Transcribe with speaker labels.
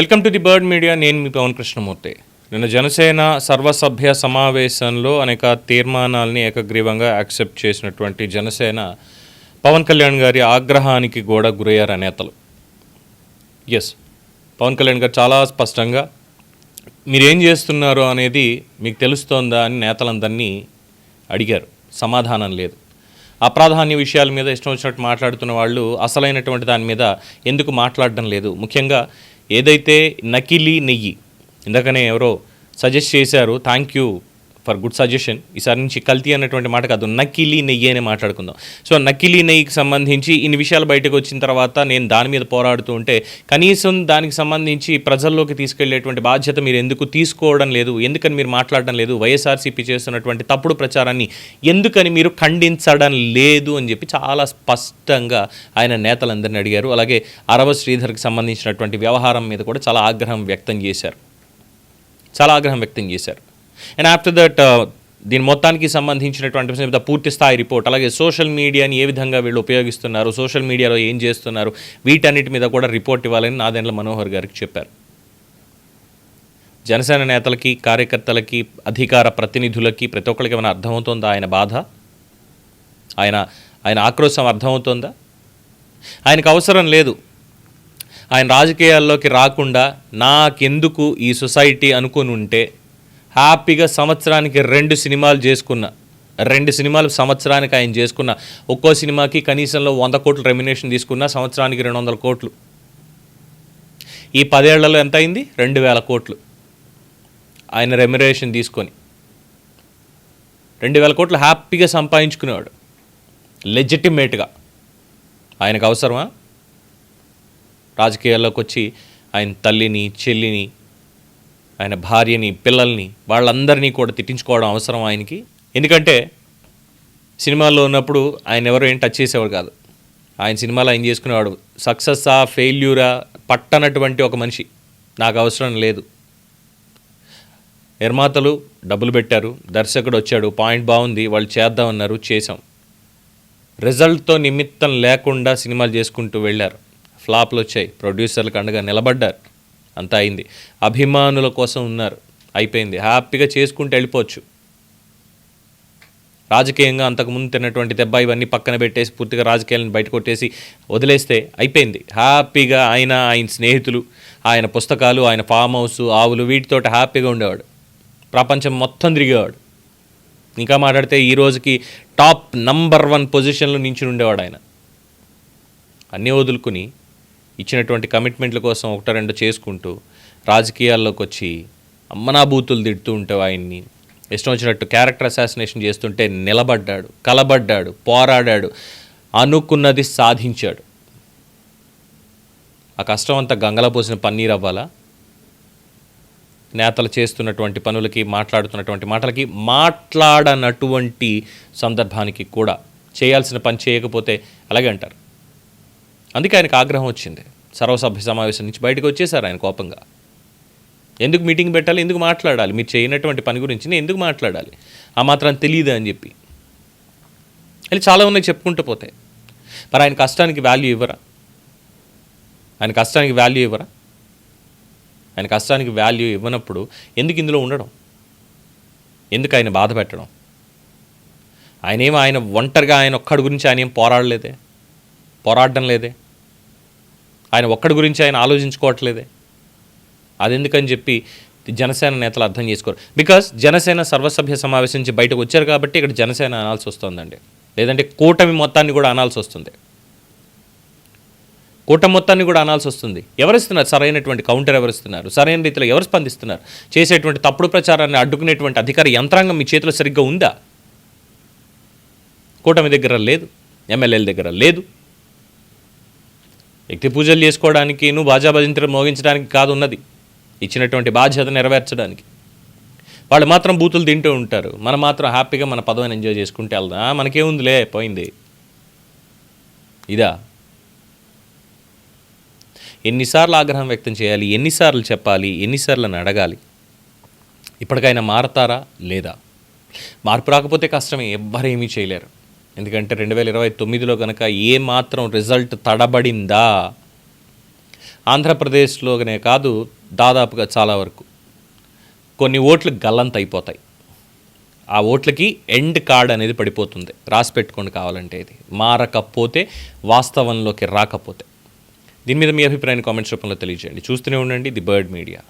Speaker 1: Welcome to the bird media. నేను మీ పవన్ కృష్ణమూర్తి. నిన్న జనసేన సర్వసభ్య సమావేశంలో అనేక తీర్మానాల్ని ఏకగ్రీవంగా యాక్సెప్ట్ చేసినటువంటి జనసేన పవన్ కళ్యాణ్ గారి ఆగ్రహానికి కూడా గురయ్యారు నేతలు ఎస్ పవన్ కళ్యాణ్ గారు చాలా స్పష్టంగా మీరేం చేస్తున్నారు అనేది మీకు తెలుస్తోందా అని నేతలందరినీ అడిగారు. సమాధానం లేదు. అప్రాధాన్య విషయాల మీద ఇష్టం వచ్చినట్టు మాట్లాడుతున్న వాళ్ళు అసలైనటువంటి దాని మీద ఎందుకు మాట్లాడడం లేదు. ముఖ్యంగా ఏదైతే నకిలీ నెయ్యి ఇందాకనే ఎవరో సజెస్ట్ చేశారు thank you for good suggestion ఈసారి నుంచి కల్తీ అన్నటువంటి మాట కాదు నకిలీ నెయ్యి అని మాట్లాడుకుందాం. సో నకిలీ నెయ్యికి సంబంధించి ఇన్ని విషయాలు బయటకు వచ్చిన తర్వాత నేను దాని మీద పోరాడుతూ ఉంటే కనీసం దానికి సంబంధించి ప్రజల్లోకి తీసుకెళ్ళేటువంటి బాధ్యత మీరు ఎందుకు తీసుకోవడం లేదు ఎందుకని మీరు మాట్లాడడం లేదు వైఎస్ఆర్సీపీ చేస్తున్నటువంటి తప్పుడు ప్రచారాన్ని ఎందుకని మీరు ఖండించడం లేదు అని చెప్పి చాలా స్పష్టంగా ఆయన నేతలందరినీ అడిగారు. అలాగే అరవ శ్రీధర్కి సంబంధించినటువంటి వ్యవహారం మీద కూడా చాలా ఆగ్రహం వ్యక్తం చేశారు. చాలా ఆగ్రహం వ్యక్తం చేశారు. అండ్ ఆఫ్టర్ దట్ దీని మొత్తానికి సంబంధించినటువంటి పూర్తి స్థాయి రిపోర్ట్ అలాగే సోషల్ మీడియాని ఏ విధంగా వీళ్ళు ఉపయోగిస్తున్నారు సోషల్ మీడియాలో ఏం చేస్తున్నారు వీటన్నిటి మీద కూడా రిపోర్ట్ ఇవ్వాలని నాదెండ్ల మనోహర్ గారికి చెప్పారు. జనసేన నేతలకి కార్యకర్తలకి అధికార ప్రతినిధులకి ప్రతి ఒక్కరికి ఏమైనా అర్థమవుతుందా ఆయన బాధ? ఆయన ఆయన ఆక్రోశం అర్థమవుతుందా? ఆయనకు అవసరం లేదు. ఆయన రాజకీయాల్లోకి రాకుండా నాకెందుకు ఈ సొసైటీ అనుకుని ఉంటే హ్యాపీగా సంవత్సరానికి రెండు సినిమాలు చేసుకున్న రెండు సినిమాలు సంవత్సరానికి ఆయన చేసుకున్న ఒక్కో సినిమాకి కనీసంలో వంద కోట్లు రెమ్యునేషన్ తీసుకున్న సంవత్సరానికి రెండు వందల కోట్లు. ఈ పదేళ్ళలో ఎంత అయింది? రెండు వేల కోట్లు. ఆయన రెమ్యునేషన్ తీసుకొని. రెండు వేల కోట్లు హ్యాపీగా సంపాదించుకునేవాడు. లెజిటిమేట్గా. ఆయనకు అవసరమా? రాజకీయాల్లోకి వచ్చి ఆయన తల్లిని చెల్లిని ఆయన భార్యని పిల్లల్ని వాళ్ళందరినీ కూడా తిట్టించుకోవడం అవసరం ఆయనకి. ఎందుకంటే సినిమాల్లో ఉన్నప్పుడు ఆయన ఎవరు ఏం టచ్ చేసేవాడు కాదు. ఆయన సినిమాలో ఆయన చేసుకునేవాడు సక్సెస్సా ఫెయిల్యూరా పట్టనటువంటి ఒక మనిషి. నాకు అవసరం లేదు. నిర్మాతలు డబ్బులు పెట్టారు దర్శకుడు వచ్చాడు పాయింట్ బాగుంది వాళ్ళు చేద్దామన్నారు చేసాం రిజల్ట్తో నిమిత్తం లేకుండా సినిమాలు చేసుకుంటూ వెళ్ళారు. ఫ్లాప్లు వచ్చాయి ప్రొడ్యూసర్లకు అండగా నిలబడ్డారు. అంతా అయింది. అభిమానుల కోసం ఉన్నారు. అయిపోయింది. హ్యాపీగా చేసుకుంటూ వెళ్ళిపోవచ్చు. రాజకీయంగా అంతకుముందు తిన్నటువంటి దెబ్బ ఇవన్నీ పక్కన పెట్టేసి పూర్తిగా రాజకీయాలను బయట కొట్టేసి వదిలేస్తే అయిపోయింది. హ్యాపీగా ఆయన ఆయన స్నేహితులు ఆయన పుస్తకాలు ఆయన ఫామ్ హౌస్ ఆవులు వీటితోటి హ్యాపీగా ఉండేవాడు. ప్రపంచం మొత్తం తిరిగేవాడు. ఇంకా మాట్లాడితే ఈ రోజుకి టాప్ నంబర్ వన్ పొజిషన్లో నించుని ఉండేవాడు ఆయన. అన్నీ వదులుకుని ఇచ్చినటువంటి కమిట్మెంట్ల కోసం ఒకటో రెండు చేసుకుంటూ రాజకీయాల్లోకి వచ్చి అమ్మనాభూతులు తిడుతూ ఉంటావు ఆయన్ని. ఇష్టం వచ్చినట్టు క్యారెక్టర్ అసాసినేషన్ చేస్తుంటే నిలబడ్డాడు కలబడ్డాడు పోరాడాడు అనుకున్నది సాధించాడు. ఆ కష్టం అంతా గంగల పోసిన పన్నీర్ అవ్వాలా? నేతలు చేస్తున్నటువంటి పనులకి మాట్లాడుతున్నటువంటి మాటలకి మాట్లాడనటువంటి సందర్భానికి కూడా చేయాల్సిన పని చేయకపోతే అలాగే అంటారు? అందుకే ఆయనకు ఆగ్రహం వచ్చింది. సర్వసభ్య సమావేశం నుంచి బయటకు వచ్చేసారు ఆయన కోపంగా. ఎందుకు మీటింగ్ పెట్టాలి? ఎందుకు మాట్లాడాలి? మీరు చేయనటువంటి పని గురించి నేను ఎందుకు మాట్లాడాలి? ఆ మాత్రం తెలియదు అని చెప్పి. అది చాలా ఉన్నాయి చెప్పుకుంటూ పోతే. మరి ఆయన కష్టానికి వాల్యూ ఇవ్వరా? ఆయన కష్టానికి వాల్యూ ఇవ్వరా? ఆయన కష్టానికి వాల్యూ ఇవ్వనప్పుడు ఎందుకు ఇందులో ఉండడం? ఎందుకు ఆయన బాధ పెట్టడం? ఆయన ఏమో ఆయన ఒంటరిగా ఆయన ఒక్కడి గురించి ఆయన ఏం పోరాడలేదే? పోరాడడం లేదే? ఆయన ఒక్కడి గురించి ఆయన ఆలోచించుకోవట్లేదే. అది ఎందుకని చెప్పి జనసేన నేతలు అర్థం చేసుకోరు. బికాస్ జనసేన సర్వసభ్య సమావేశం నుంచి బయటకు వచ్చారు కాబట్టి ఇక్కడ జనసేన అనాల్సి వస్తుందండి. లేదంటే కూటమి మొత్తాన్ని కూడా అనాల్సి వస్తుంది. కూటమి మొత్తాన్ని కూడా అనాల్సి వస్తుంది. ఎవరిస్తున్నారు? సరైనటువంటి కౌంటర్ ఎవరిస్తున్నారు? సరైన రీతిలో ఎవరు స్పందిస్తున్నారు? చేసేటువంటి తప్పుడు ప్రచారాన్ని అడ్డుకునేటువంటి అధికార యంత్రాంగం మీ చేతిలో సరిగ్గా ఉందా? కూటమి దగ్గర లేదు. ఎమ్మెల్యేల దగ్గర లేదు. వ్యక్తి పూజలు చేసుకోవడానికి నువ్వు బాజా భజంత్రం మోగించడానికి కాదు ఉన్నది. ఇచ్చినటువంటి బాధ్యత నెరవేర్చడానికి. వాళ్ళు మాత్రం బూతులు తింటూ ఉంటారు. మనం మాత్రం హ్యాపీగా మన పదవిని ఎంజాయ్ చేసుకుంటే వెళ్దాం. మనకేముందిలే పోయింది. ఇదా. ఎన్నిసార్లు ఆగ్రహం వ్యక్తం చేయాలి? ఎన్నిసార్లు చెప్పాలి? ఎన్నిసార్లు అని అడగాలి? ఇప్పటికైనా మారతారా? లేదా? మార్పు రాకపోతే కష్టమే. ఎవ్వరేమీ చేయలేరు. ఎందుకంటే రెండు వేల ఇరవై తొమ్మిదిలో కనుక ఏ మాత్రం రిజల్ట్ తడబడిందా? ఆంధ్రప్రదేశ్లోనే కాదు దాదాపుగా చాలా వరకు. కొన్ని ఓట్లు గల్లంత అయిపోతాయి ఆ ఓట్లకి ఎండ్ కార్డ్ అనేది పడిపోతుంది. రాసి పెట్టుకోండి కావాలంటే ఇది. మారకపోతే వాస్తవంలోకి రాకపోతే. దీని మీద మీ అభిప్రాయాన్ని కామెంట్స్ రూపంలో తెలియజేయండి. చూస్తూనే ఉండండి ది బర్డ్ మీడియా.